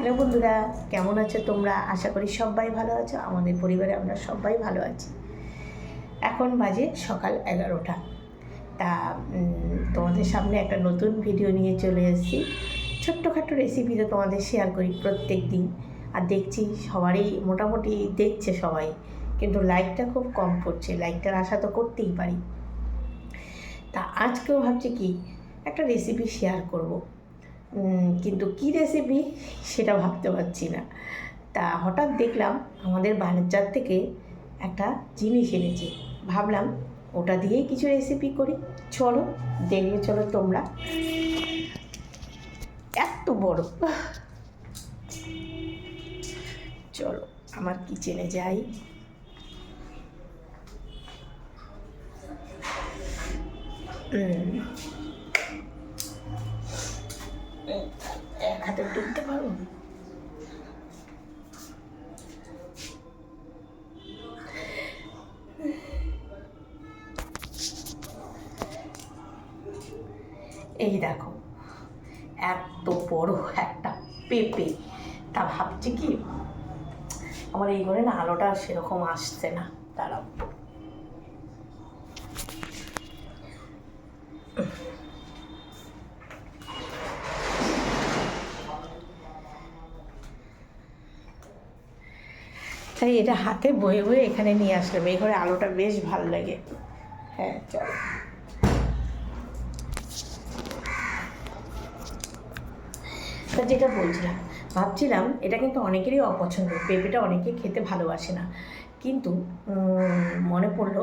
Hello বন্ধুরা, কেমন আছো তোমরা? আশা করি সবাই ভালো আছো, আমাদের পরিবারে আমরা সবাই ভালো আছি। এখন বাজে সকাল এগারোটা। তা তোমাদের সামনে একটা নতুন ভিডিও নিয়ে চলে এসেছি। ছোট্টখাট্টো রেসিপি তো তোমাদের শেয়ার করি প্রত্যেক দিন আর দেখছি সবারই, মোটামুটি দেখছে সবাই। কিন্তু লাইকটা খুব কম পড়ছে লাইকটার আশা তো করতেই পারি। তা আজকেও ভাবছি কি, একটা রেসিপি শেয়ার করব। কিন্তু কি রেসিপি সেটা ভাবতে পারছি না। তা হঠাৎ দেখলাম আমাদের বাজার থেকে একটা জিনিস এনেছে। ভাবলাম ওটা দিয়েই কিছু রেসিপি করি। চলো, দেখবে, চলো তোমরা। এত বড়। চলো, আমার কিচেনে যাই। হুম এক হাতে এই দেখো, এত বড় একটা পেঁপে। তা ভাবছি কি, আমার এই ঘরে না আলোটা সেরকম আসছে না। দাঁড়াও। তাই এটা হাতে বয়ে বয়ে এখানে নিয়ে আসলাম। এই ঘরে আলোটা বেশ ভালো লাগে। হ্যাঁ চলো। যেটা বলছিলাম, ভাবছিলাম এটা কিন্তু অনেকেরই অপছন্দ। পেঁপেটা অনেকে খেতে ভালোবাসে না। কিন্তু মনে পড়ল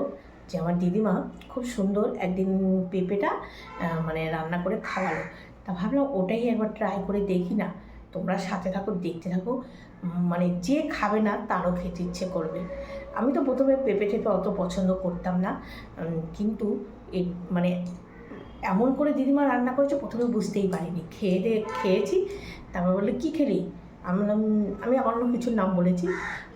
যে আমার দিদিমা খুব সুন্দর একদিন পেঁপেটা মানে রান্না করে খাওয়ালো। তা ভাবলাম ওটাই একবার ট্রাই করে দেখি না। তোমরা সাথে থাকো, দেখতে থাকো। মানে যে খাবে না, তারও খেতে ইচ্ছে করবে। আমি তো প্রথমে পেঁপে টেপে অত পছন্দ করতাম না। কিন্তু এ মানে এমন করে দিদিমা রান্না করেছে, প্রথমে বুঝতেই পারিনি। খেয়ে দিয়ে খেয়েছি, তারপর বললে, কী খেলি? আমি আমি অন্য কিছুর নাম বলেছি।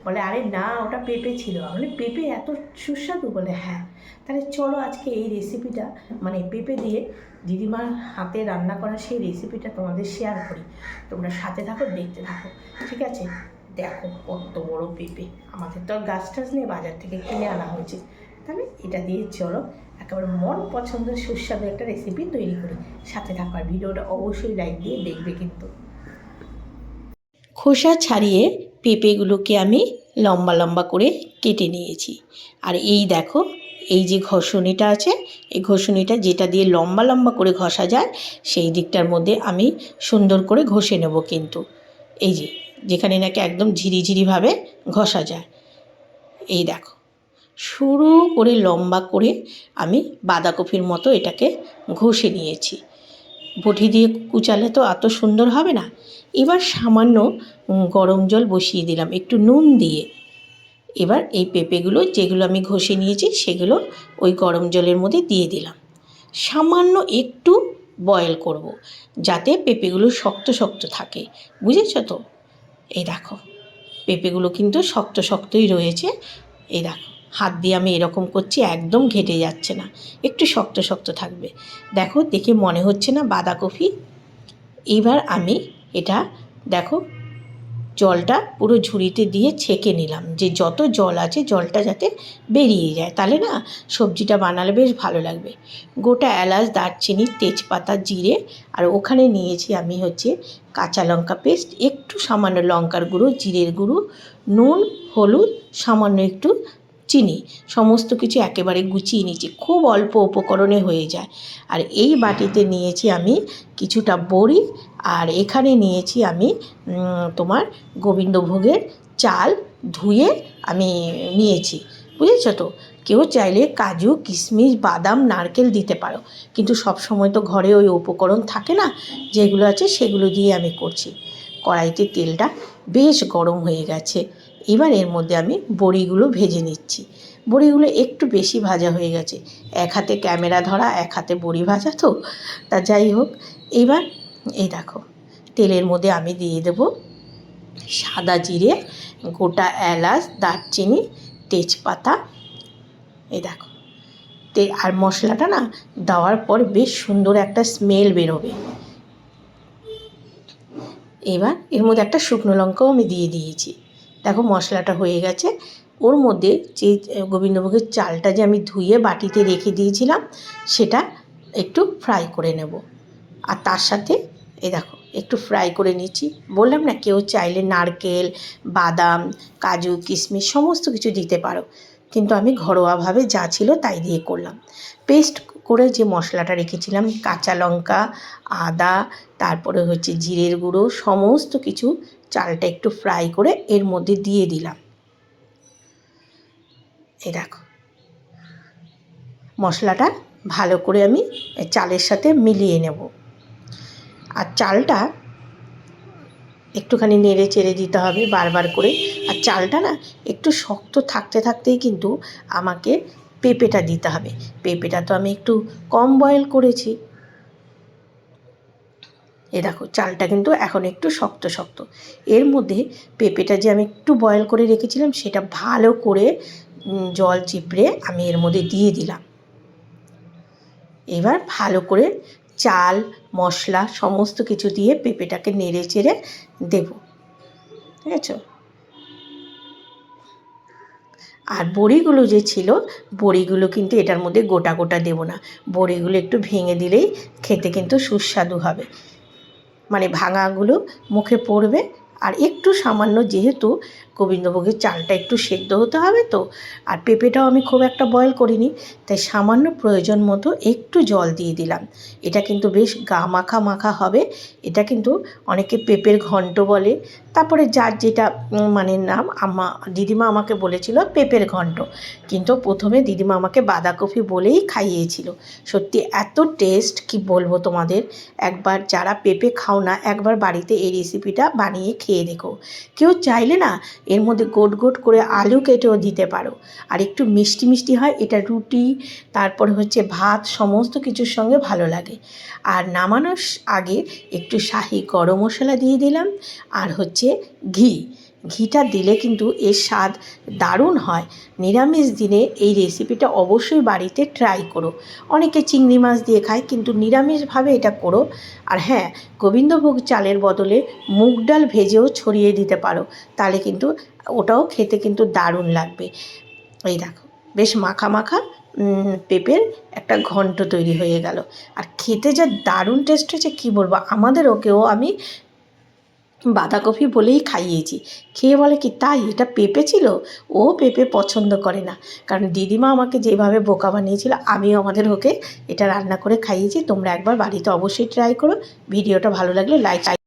বলে, আরে না, ওটা পেঁপে ছিল। আমি পেঁপে এত সুস্বাদু? বলে হ্যাঁ। তাহলে চলো আজকে এই রেসিপিটা মানে পেঁপে দিয়ে দিদিমার হাতে রান্না করা সেই রেসিপিটা তোমাদের শেয়ার করি। তোমরা সাথে থাকো, দেখতে থাকো, ঠিক আছে? দেখো, কত বড় পেঁপে। আমাদের তো আর গাছ টাছ নেই, বাজার থেকে কিনে আনা হয়েছে। তাহলে এটা দিয়ে চলো, একেবারে মন পছন্দের সুস্বাদু একটা রেসিপি তৈরি করি। সাথে থাকো আর ভিডিওটা অবশ্যই লাইক দিয়ে দেখবে কিন্তু। খোসা ছাড়িয়ে পেঁপেগুলোকে আমি লম্বা লম্বা করে কেটে নিয়েছি। আর এই দেখো এই যে ঘষণিটা আছে, এই ঘষণিটা যেটা দিয়ে লম্বা লম্বা করে ঘষা যায়, সেই দিকটার মধ্যে আমি সুন্দর করে ঘষে নেব কিন্তু। এই যে, যেখানে নাকি একদম ঝিরিঝিরিভাবে ঘষা যায়। এই দেখো, শুরু করে লম্বা করে আমি বাঁধাকপির মতো এটাকে ঘষে নিয়েছি। বটি দিয়ে কুচালে তো এত সুন্দর হবে না। এবার সামান্য গরম জল বসিয়ে দিলাম, একটু নুন দিয়ে। এবার এই পেঁপেগুলো যেগুলো আমি ঘষে নিয়েছি সেগুলো ওই গরম জলের মধ্যে দিয়ে দিলাম। সামান্য একটু বয়েল করব। যাতে পেঁপেগুলো শক্ত শক্ত থাকে। বুঝেছ তো? এই দেখো, পেঁপেগুলো কিন্তু শক্ত শক্তই রয়েছে। এই দেখো, হাত দিয়ে আমি এরকম করছি, একদম ঘেটে যাচ্ছে না। একটু শক্ত শক্ত থাকবে। দেখো, দেখে মনে হচ্ছে না বাঁধাকপি। এবার আমি এটা, দেখো জলটা পুরো ঝুড়িতে দিয়ে ছেঁকে নিলাম। যে যত জল আছে জলটা যাতে বেরিয়ে যায়। তাহলে না সবজিটা বানালে বেশ ভালো লাগবে। গোটা এলাচ, দারচিনি, তেজপাতা, জিরে আর ওখানে নিয়েছি আমি হচ্ছে কাঁচা লঙ্কা পেস্ট। একটু সামান্য লঙ্কার গুঁড়ো, জিরের গুঁড়ো, নুন, হলুদ, সামান্য একটু চিনি। সমস্ত কিছু একেবারে গুছিয়ে নিয়েছি। খুব অল্প উপকরণে হয়ে যায়। আর এই বাটিতে নিয়েছি আমি কিছুটা বড়ি আর এখানে নিয়েছি আমি তোমার গোবিন্দভোগের চাল ধুয়ে আমি নিয়েছি। বুঝেছ তো? কেউ চাইলে কাজু, কিশমিশ, বাদাম, নারকেল দিতে পারো। কিন্তু সব সময় তো ঘরে ওই উপকরণ থাকে না, যেগুলো আছে সেগুলো দিয়ে আমি করছি। কড়াইতে তেলটা বেশ গরম হয়ে গেছে। এবার এর মধ্যে আমি বড়িগুলো ভেজে নিচ্ছি। বড়িগুলো একটু বেশি ভাজা হয়ে গেছে। এক হাতে ক্যামেরা ধরা, এক হাতে বড়ি ভাজা তো। তা যাই হোক, এবার এই দেখো, তেলের মধ্যে আমি দিয়ে দেবো সাদা জিরে, গোটা এলাচ, দারচিনি, তেজপাতা। এই দেখো, তে আর মশলাটা না দেওয়ার পর বেশ সুন্দর একটা স্মেল বেরোবে। এবার এর মধ্যে একটা শুকনো লঙ্কাও আমি দিয়ে দিয়েছি। দেখো মশলাটা হয়ে গেছে। ওর মধ্যে যে গোবিন্দভোগের চালটা যে আমি ধুয়ে বাটিতে রেখে দিয়েছিলাম, সেটা একটু ফ্রাই করে নেব। আর তার সাথে এই দেখো, একটু ফ্রাই করে নিচ্ছি। বললাম না, কেউ চাইলে নারকেল, বাদাম, কাজু, কিশমিশ সমস্ত কিছু দিতে পারো। কিন্তু আমি ঘরোয়াভাবে যা ছিল তাই দিয়ে করলাম। পেস্ট করে যে মশলাটা রেখেছিলাম, কাঁচা লঙ্কা, আদা তারপরে হচ্ছে জিরের গুঁড়ো, সমস্ত কিছু চালটা একটু ফ্রাই করে এর মধ্যে দিয়ে দিলাম। এই দেখো। মশলাটা ভালো করে আমি চালের সাথে মিলিয়ে নেব। আর চালটা একটুখানি নেড়ে চেড়ে দিতে হবে বারবার করে। আর চালটা না একটু শক্ত থাকতে থাকতেই কিন্তু আমাকে পেঁপেটা দিতে হবে। পেঁপেটা তো আমি একটু কম বয়েল করেছি। এ দেখো, চালটা কিন্তু এখন একটু শক্ত শক্ত। এর মধ্যে পেঁপেটা যে আমি একটু বয়েল করে রেখেছিলাম, সেটা ভালো করে জল চিপড়ে আমি এর মধ্যে দিয়ে দিলাম। এবার ভালো করে চাল, মশলা সমস্ত কিছু দিয়ে পেঁপেটাকে নেড়ে চেড়ে দেবো। ঠিক আছে? আর বড়িগুলো যে ছিল, বড়িগুলো কিন্তু এটার মধ্যে গোটা গোটা দেবো না। বড়িগুলো একটু ভেঙে দিলেই খেতে কিন্তু সুস্বাদু হবে। মানে ভাঙাগুলো মুখে পড়বে আর একটু সামান্য যেহেতু গোবিন্দভোগের চালটা একটু সেদ্ধ হতে হবে তো, আর পেঁপেটাও আমি খুব একটা বয়েল করিনি, তাই সামান্য প্রয়োজন মতো একটু জল দিয়ে দিলাম। এটা কিন্তু বেশ গা মাখা মাখা হবে, এটা কিন্তু অনেকে পেঁপের ঘন্ট বলে, তারপরে যার যেটা মানে নাম আমা দিদিমা আমাকে বলেছিল পেঁপের ঘন্ট, কিন্তু প্রথমে দিদিমা আমাকে বাঁধাকপি বলেই খাইয়েছিল। সত্যি এত টেস্ট কি বলব তোমাদের? একবার যারা পেঁপে খাও না, একবার বাড়িতে এই রেসিপিটা বানিয়ে খেয়ে দেখো। কেউ চাইলে না এর মধ্যে গোট গোট করে আলু কেটেও দিতে পারো। আর একটু মিষ্টি মিষ্টি হয়, এটা রুটি, তারপর হচ্ছে ভাত, সমস্ত কিছুর সঙ্গে ভালো লাগে। আর নামানোর আগে একটু শাহি গরম মশলা দিয়ে দিলাম, আর হচ্ছে ঘি। ঘিটা দিলে কিন্তু এর স্বাদ দারুণ হয়। নিরামিষ দিনে এই রেসিপিটা অবশ্যই বাড়িতে ট্রাই করো। অনেকে চিংড়ি মাছ দিয়ে খায়, কিন্তু নিরামিষভাবে এটা করো। আর হ্যাঁ গোবিন্দভোগ চালের বদলে মুগ ডাল ভেজেও ছড়িয়ে দিতে পারো। তাহলে কিন্তু ওটাও খেতে কিন্তু দারুণ লাগবে। এই দেখো, বেশ মাখা মাখা পেঁপের একটা ঘন্ট তৈরি হয়ে গেল। আর খেতে যা দারুণ টেস্ট হয়েছে, কী বলব? আমাদের ওকেও আমি বাঁধাকপি বলেই খাইয়েছি। খেয়ে বলে কি তাই? এটা পেঁপে ছিল? ও পেঁপে পছন্দ করে না। কারণ দিদিমা আমাকে যেভাবে বোকা বানিয়েছিল, আমিও আমাদের ওকে এটা রান্না করে খাইয়েছি। তোমরা একবার বাড়িতে অবশ্যই ট্রাই করো। ভিডিওটা ভালো লাগলে লাইক